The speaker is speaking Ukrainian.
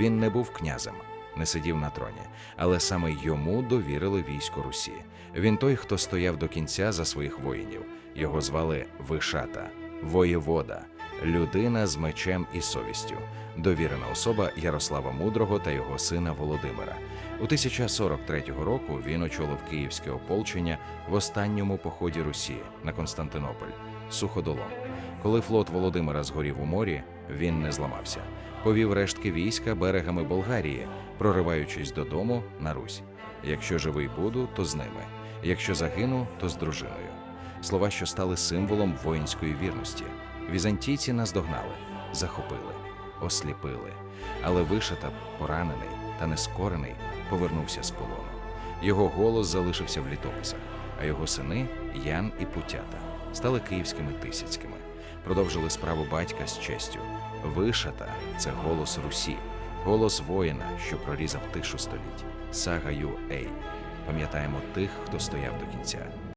Він не був князем, не сидів на троні, але саме йому довірили військо Русі. Він той, хто стояв до кінця за своїх воїнів. Його звали Вишата, воєвода, людина з мечем і совістю, довірена особа Ярослава Мудрого та його сина Володимира. У 1043 року він очолив київське ополчення в останньому поході Русі на Константинополь суходолом. Коли флот Володимира згорів у морі, він не зламався. Повів рештки війська берегами Болгарії, прориваючись додому на Русь. Якщо живий буду, то з ними. Якщо загину, то з дружиною. Слова, що стали символом воїнської вірності. Візантійці наздогнали, захопили, осліпили. Але вишата, поранений та нескорений, повернувся з полону. Його голос залишився в літописах, а його сини Ян і Путята стали київськими тисяцькими, продовжили справу батька з честю. Вишата це голос Русі, голос воїна, що прорізав тишу століть. Сага Ю Ей. Пам'ятаємо тих, хто стояв до кінця.